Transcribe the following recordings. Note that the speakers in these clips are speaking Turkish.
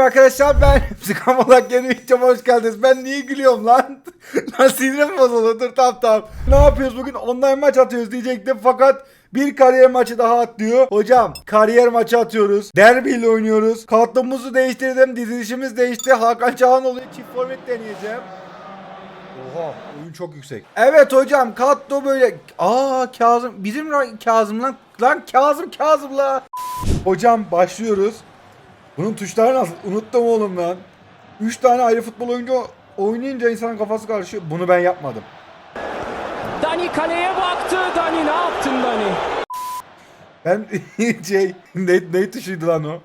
Merhaba arkadaşlar ben Psikomalak yeni videoma hoş geldiniz. Ben niye gülüyorum lan? lan sinirim bozuldu dur tamam tamam. Ne yapıyoruz bugün online maç atıyoruz diyecektim fakat bir kariyer maçı daha atlıyor. Hocam kariyer maçı atıyoruz. Derbi ile oynuyoruz. Kartımızı değiştirdim. Dizilişimiz değişti. Hakan Çağanoğlu'yu çift forvet deneyeceğim. Oha oyun çok yüksek. Evet hocam Katto böyle. Aa Kazım bizim Kazım lan. Lan Kazım Kazım la. Hocam başlıyoruz. Bunun tuşları nasıl? Unuttum oğlum lan. 3 tane ayrı futbol oyuncu oynayınca insanın kafası karışıyor. Bunu ben yapmadım. Dani kaleye baktı. Dani ne yaptın Dani? Ben şey ne, ne tuşuydu lan o?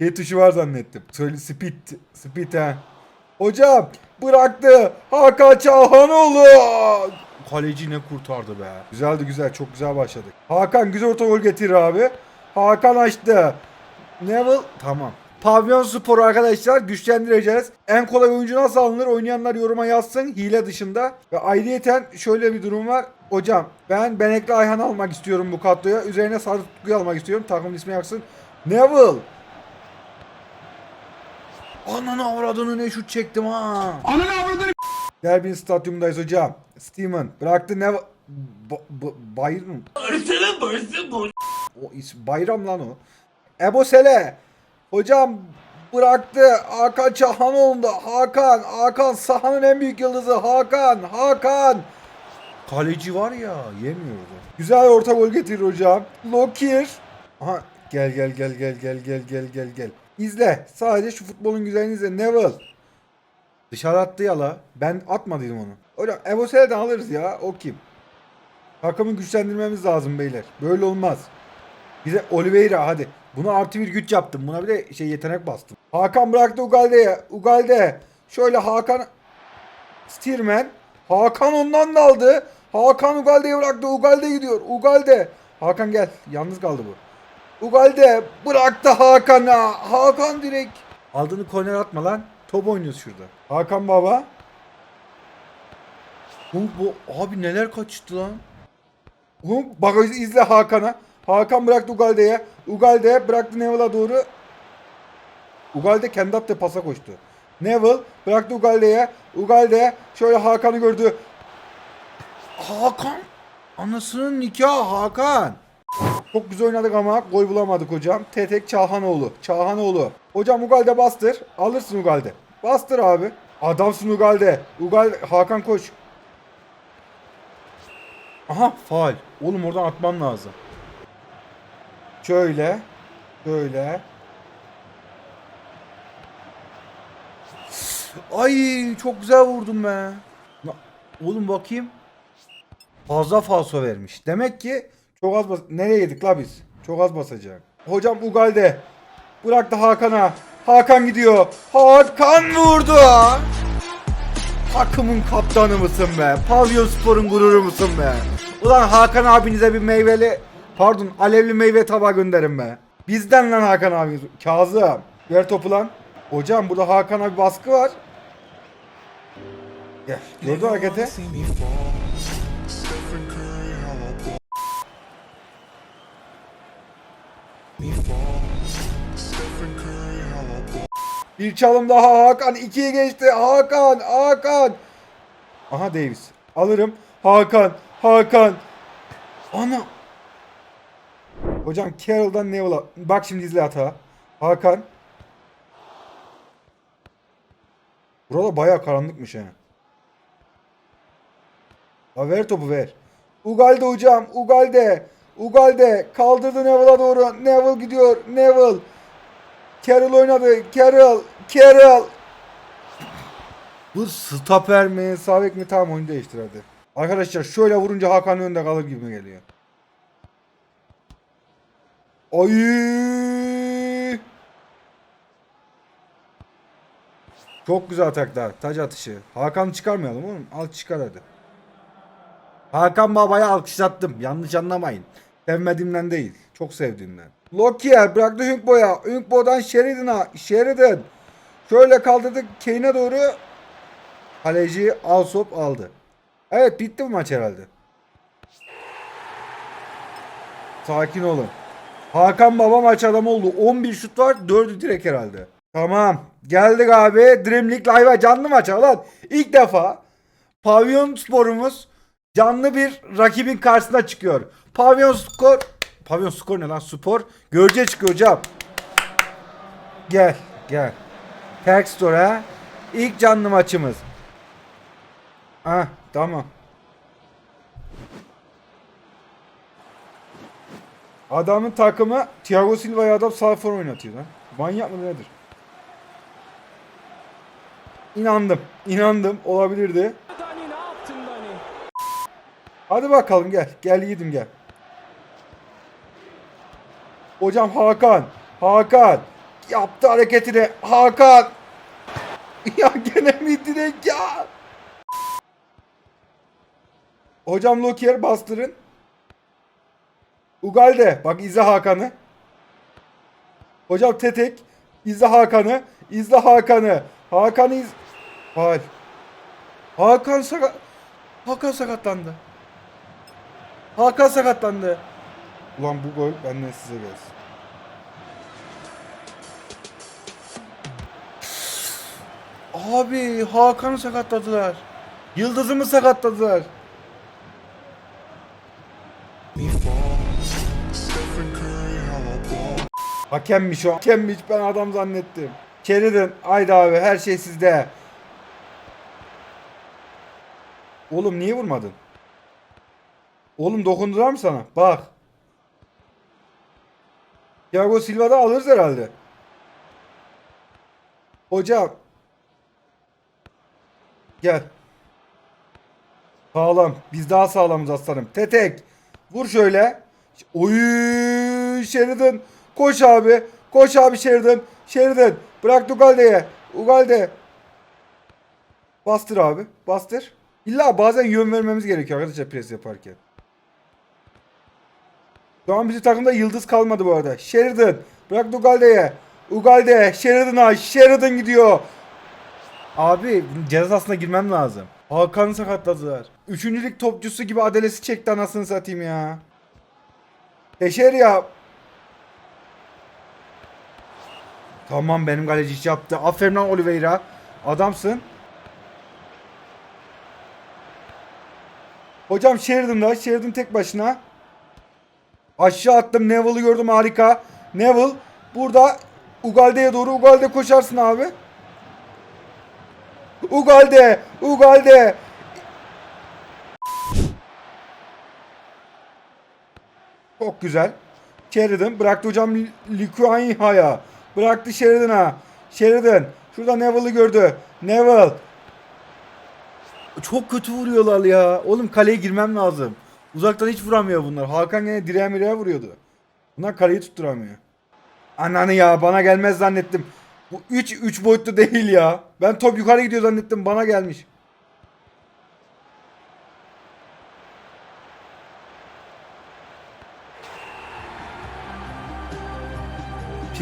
Y tuşu var zannettim. Söyle speed. Speed ha. Hocam bıraktı. Hakan Çağhanoğlu. Kaleci ne kurtardı be. Güzeldi güzel. Çok güzel başladık. Hakan güzel orta gol getirir abi. Hakan açtı. Neville tamam. Pavyon Spor arkadaşlar güçlendireceğiz. En kolay oyuncu nasıl alınır oynayanlar yoruma yazsın hile dışında. Ve ayrıyeten şöyle bir durum var. Hocam ben Benekli Ayhan almak istiyorum bu kadroya. Üzerine Sarı Tutku'yu almak istiyorum. Takımın ismi yaksın. Neville. Ananı avradını ne şut çektim ha. Ananı avradını Derbin stadyumundayız hocam. Steven bıraktı ne... Ba ba Bayram. O isim Bayram lan o. Ebo Sele. Hocam bıraktı. Hakan Çahanoğlu'nda. Hakan. Hakan sahanın en büyük yıldızı. Hakan. Hakan. Kaleci var ya yemiyordu. Güzel orta gol getirir hocam. Lokir. Aha gel gel gel gel gel gel gel gel gel. İzle. Sadece şu futbolun güzelliğini izle. Neville. Dışarı attı yala. Ben atmadıydım onu. Hocam Evo Sele'den alırız ya. O kim? Takımı güçlendirmemiz lazım beyler. Böyle olmaz. Bize Oliveira hadi. Bunu artı bir güç yaptım. Buna bir de şey yetenek bastım. Hakan bıraktı Ugalde'ye. Ugalde. Şöyle Hakan Stirman. Hakan ondan da aldı. Hakan Ugalde'ye bıraktı. Ugalde gidiyor. Ugalde. Hakan gel. Yalnız kaldı bu. Ugalde bıraktı Hakan'a. Hakan direkt. Aldığını korner atma lan. Top oynuyoruz şurada. Hakan baba. Bu, bu abi neler kaçtı lan. Bu bak izle Hakan'a. Hakan bıraktı Ugalde'ye. Ugalde bıraktı Neville'a doğru. Ugalde kendi attığı pasa koştu. Neville bıraktı Ugalde'ye. Ugalde şöyle Hakan'ı gördü. Hakan. Anasının nikahı Hakan. Çok güzel oynadık ama gol bulamadık hocam. Tetek Çağhanoğlu. Çağhanoğlu. Hocam Ugalde bastır. Alırsın Ugalde. Bastır abi. Adamsın Ugalde. Ugalde Hakan koş. Aha faal. Oğlum oradan atmam lazım. Şöyle. Şöyle. Ay çok güzel vurdum be. Oğlum bakayım. Fazla falso vermiş. Demek ki çok az bas... Nereye yedik la biz? Çok az basacak. Hocam Ugalde. Bıraktı Hakan'a. Hakan gidiyor. Hakan vurdu. Takımın kaptanı mısın be? Pavyon Spor'un gururu musun be? Ulan Hakan abinize bir meyveli pardon alevli meyve tabağı gönderin be. Bizden lan Hakan abiniz. Kazım. Ver topu lan. Hocam burada Hakan abi baskı var. Gel. Gördün hareketi. Bir çalım daha Hakan 2'ye geçti. Hakan, Hakan. Aha Davis. Alırım. Hakan, Hakan. Ana. Hocam Carroll'dan Neville'a. Bak şimdi izle hata. Hakan. Burada bayağı karanlıkmış ha. Ver topu ver. Ugalde hocam. Ugalde. Ugalde. Kaldırdı Neville'a doğru. Neville gidiyor. Neville. Carroll oynadı. Carroll. Carroll. Bu stoper mi? Sağ bek mi? Tamam oyunu değiştir. Arkadaşlar şöyle vurunca Hakan önde kalır gibi geliyor. Ay! Çok güzel ataklar. Taç atışı. Hakan çıkarmayalım oğlum. Al çıkar hadi. Hakan Baba'ya alkışlattım. Yanlış anlamayın. Sevmediğimden değil. Çok sevdiğimden. Lokier bıraktı Hünkbo'ya. Hünkbo'dan Sheridan'a. Sheridan. Şöyle kaldırdık Kane'e doğru. Kaleci Alsop aldı. Evet bitti bu maç herhalde. Sakin olun. Hakan Baba maç adamı oldu. 11 şut var. 4'ü direkt herhalde. Tamam. Geldik abi. Dream League Live'a canlı maç lan. İlk defa Pavyon sporumuz canlı bir rakibin karşısına çıkıyor. Pavyon skor Pavyon skor ne lan? Spor. Görece çıkıyor hocam. Gel. Gel. Terk Store'a ilk canlı maçımız. Ah tamam. Adamın takımı Thiago Silva'yı adam sağ for oynatıyor lan. Manyak mı nedir? İnandım. İnandım. Olabilirdi. Hadi bakalım gel. Gel yiğidim gel. Hocam Hakan. Hakan. Yaptı hareketini. Hakan. Ya gene mi direkt ya? Hocam Lokier bastırın. Ugalde. Bak izle Hakan'ı. Hocam Tetek. İzle Hakan'ı. İzle Hakan'ı. Hakan'ı iz... Faal. Hakan sakat... Hakan sakatlandı. Hakan sakatlandı. Ulan bu gol benden size gelsin. Abi Hakan'ı sakatladılar. Yıldız'ımı sakatladılar. Hakemmiş o. Hakemmiş ben adam zannettim. Sheridan haydi abi her şey sizde. Oğlum niye vurmadın? Oğlum dokundular mı sana? Bak. Thiago Silva'da alırız herhalde. Hocam. Gel. Sağlam. Biz daha sağlamız aslanım. Tetek. Vur şöyle. Oy Sheridan. Koş abi. Koş abi Sheridan. Sheridan. Bırak Ugalde'ye. Ugalde. Bastır abi. Bastır. İlla bazen yön vermemiz gerekiyor arkadaşlar pres yaparken. Şu an bizim takımda yıldız kalmadı bu arada. Sheridan. Bırak Ugalde'ye. Ugalde. Sheridan'a. Sheridan gidiyor. Abi ceza sahasına girmem lazım. Hakan'ı sakatladılar. Üçüncülük topçusu gibi adelesi çekti anasını satayım ya. Teşer ya. Tamam benim kaleci iş yaptı. Aferin lan Oliveira. Adamsın. Hocam Sheridan'da. Sheridan tek başına. Aşağı attım. Neville'ı gördüm harika. Neville burada Ugalde'ye doğru. Ugalde koşarsın abi. Ugalde! Ugalde! Çok güzel. Sheridan bıraktı hocam Likuaniha'ya. Bıraktı Sheridan'a. Sheridan. Şurada Neville'ı gördü. Neville. Çok kötü vuruyorlar ya. Oğlum kaleye girmem lazım. Uzaktan hiç vuramıyor bunlar. Hakan gene direğe mireğe vuruyordu. Bunlar kaleyi tutturamıyor. Ananı ya bana gelmez zannettim. Bu 3 3 boyutlu değil ya. Ben top yukarı gidiyor zannettim bana gelmiş.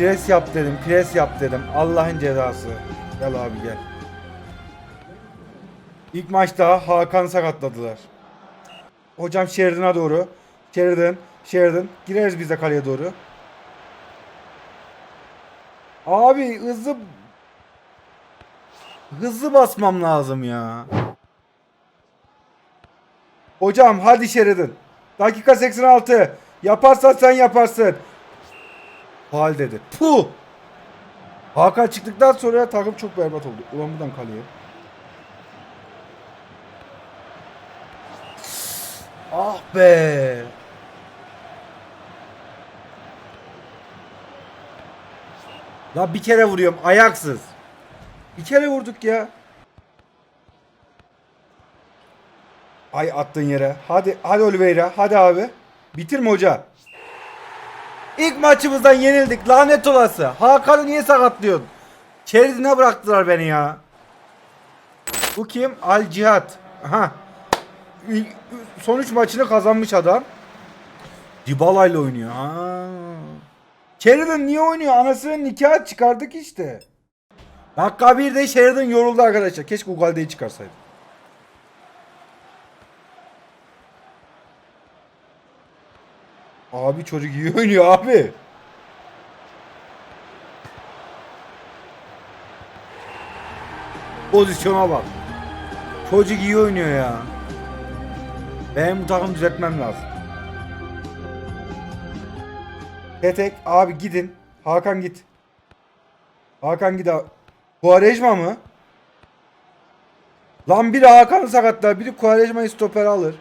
Pres yap dedim, pres yap dedim. Allah'ın cezası. Gel abi gel. İlk maçta Hakan sakatladılar. Hocam Sheridan'a doğru. Sheridan, Sheridan. Gireriz biz de kaleye doğru. Abi hızlı hızlı basmam lazım ya. Hocam hadi Sheridan. Dakika 86. Yaparsan sen yaparsın. Faal dedi. Puh. Hakan çıktıktan sonra takım çok berbat oldu. Ulan buradan kaleye. Ah be. La bir kere vuruyorum ayaksız. Bir kere vurduk ya. Ay attın yere. Hadi hadi Oliveira. Hadi abi. Bitirme hoca. İlk maçımızdan yenildik. Lanet olası. Hakan'ı niye sakatlıyorsun? Çeridine bıraktılar beni ya. Bu kim? Al Cihat. Aha. Sonuç maçını kazanmış adam. Dybala ile oynuyor. Ha. Sheridan niye oynuyor? Anasının nikahı çıkardık işte. Dakika bir de Sheridan yoruldu arkadaşlar. Keşke Ugalde'yi çıkarsaydı. Abi çocuk iyi oynuyor abi. Pozisyona bak. Çocuk iyi oynuyor ya. Benim bu takım düzeltmem lazım. Tetek abi gidin. Hakan git. Hakan git abi. Kuarejma mı? Lan biri Hakan'ı sakatlar, biri Kuarejma'yı stoper alır.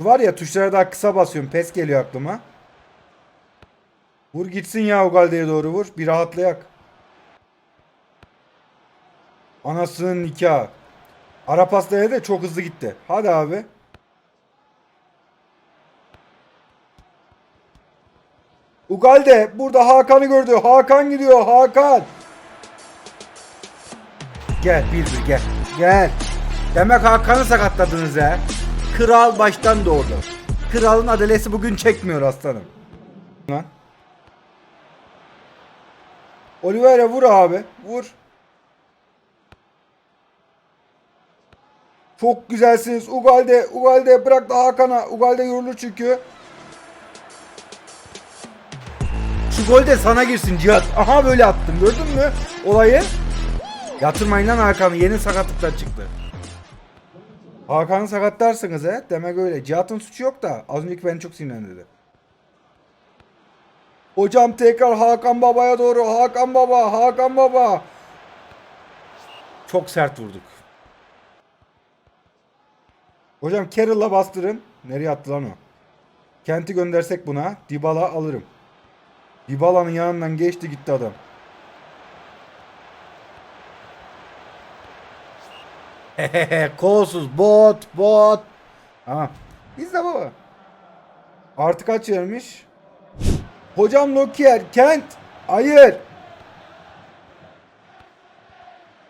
Var ya tuşlara daha kısa basıyorum. Pes geliyor aklıma. Vur gitsin ya Ugalde'ye doğru vur. Bir rahatlayak. Anasının nikahı. Ara pastaya da çok hızlı gitti. Hadi abi. Ugalde burada Hakan'ı gördü. Hakan gidiyor. Hakan. Gel bir bir gel. Gel. Demek Hakan'ı sakatladınız he. Kral baştan doğdu. Kralın adalesi bugün çekmiyor aslanım. Lan. Oliveira vur abi. Vur. Çok güzelsiniz. Ugalde, Ugalde bırak da Hakan'a. Ugalde yorulur çünkü. Şu gol de sana girsin Cihat. Aha böyle attım. Gördün mü olayı? Yatırmayın lan Hakan'ı. Yeni sakatlıktan çıktı. Hakan'ı sakatlarsınız he. Demek öyle. Cihat'ın suçu yok da. Az önceki beni çok sinirlendirdi. Hocam tekrar Hakan Baba'ya doğru. Hakan Baba. Hakan Baba. Çok sert vurduk. Hocam Carroll'la bastırın. Nereye attı lan o? Kent'i göndersek buna. Dybala alırım. Dybala'nın yanından geçti gitti adam. kolsuz bot bot. Ha. İzle baba. Artı kaç vermiş? Hocam Nokier Kent. Hayır.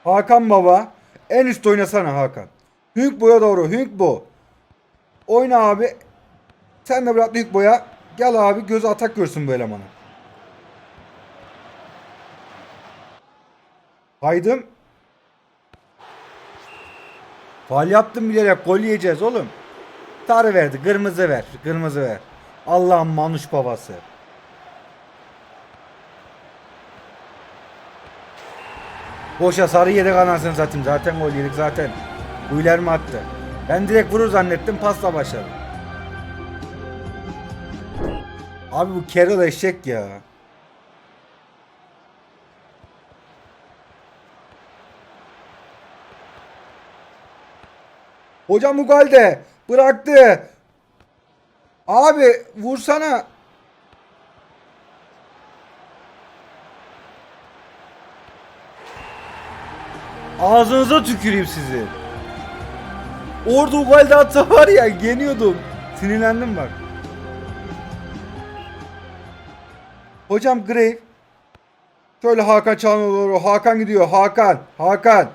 Hakan baba. En üst oynasana Hakan. Hünk boya doğru. Hünk bu. Oyna abi. Sen de bırak Hünk boya. Gel abi göz atak görsün bu elemanı. Haydım. Fal yaptım bilerek gol yiyeceğiz oğlum. Sarı verdi. Kırmızı ver. Kırmızı ver. Allah'ın manuş babası. Boşa sarı yedek anasını satayım. Zaten gol yedik zaten. Uyler mi attı? Ben direkt vurur zannettim. Pasla başladım. Abi bu Carroll eşek ya. Hocam Ugalde bıraktı. Abi vursana. Ağzınıza tüküreyim sizi. Orada Ugalde atsa var ya yeniyordum. Sinirlendim bak. Hocam Grave. Şöyle Hakan Çağan'a doğru. Hakan gidiyor. Hakan. Hakan.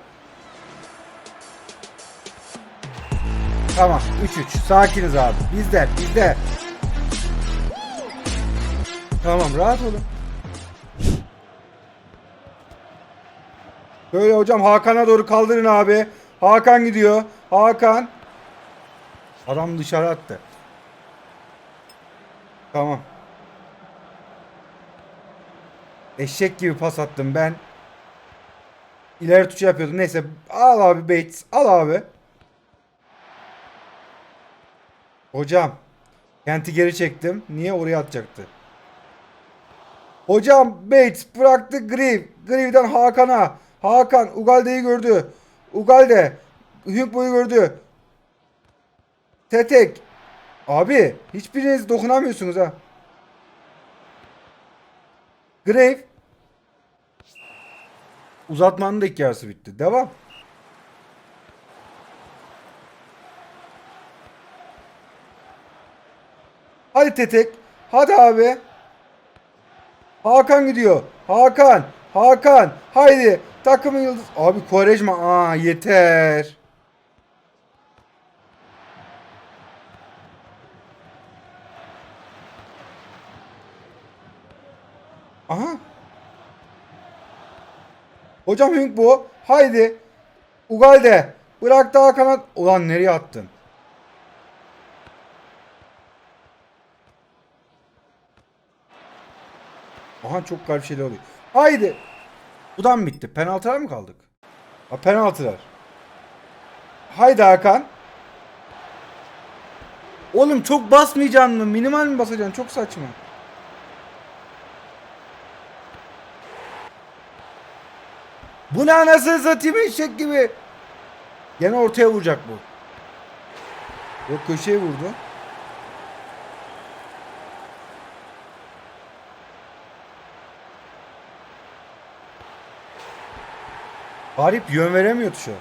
Tamam 3-3 sakiniz abi. Bizde bizde Tamam rahat olun. Böyle hocam Hakan'a doğru kaldırın abi. Hakan gidiyor. Hakan. Adam dışarı attı. Tamam. Eşek gibi pas attım ben. İleri tuşu yapıyordum. Neyse al abi Bates al abi Hocam. Kenti geri çektim. Niye oraya atacaktı? Hocam Bates bıraktı Grieve. Grieve'den Hakan'a. Hakan Ugalde'yi gördü. Ugalde. Hünkbo'yu gördü. Tetek. Abi hiçbiriniz dokunamıyorsunuz ha. Grave. Uzatmanın da yarısı bitti. Devam. Hadi Tetek. Hadi abi. Hakan gidiyor. Hakan. Hakan. Haydi. Takımın yıldız. Abi Quaresma. Aa yeter. Aha. Hocam Hünk bu. Haydi. Ugalde. Bırak daha kanat. Ulan nereye attın? Aha çok garip şeyler oluyor. Haydi. Bu da mı bitti? Penaltılar mı kaldık? Ha, penaltılar. Haydi Hakan. Oğlum çok basmayacaksın mı? Minimal mi basacaksın? Çok saçma. Bu ne anasını satayım eşek gibi. Gene ortaya vuracak bu. Yok köşeye vurdu. Garip yön veremiyor tuşa.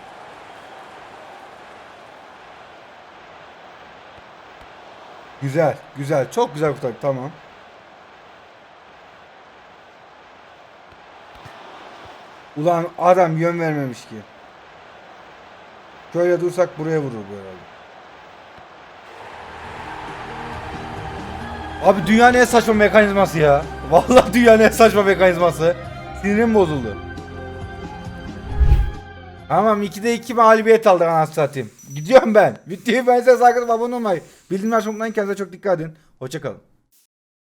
Güzel, güzel. Çok güzel kurtardık. Tamam. Ulan adam yön vermemiş ki. Şöyle dursak buraya vurur bu herhalde. Abi dünyanın en saçma mekanizması ya. Vallahi dünyanın en saçma mekanizması. Sinirim bozuldu. Tamam 2'de 2 mağlubiyet aldık anasını satayım. Gidiyorum ben. Videoyu size sakın abone olmayı. Bildirimler açmayı unutmayın. Kendinize çok dikkat edin. Hoşçakalın.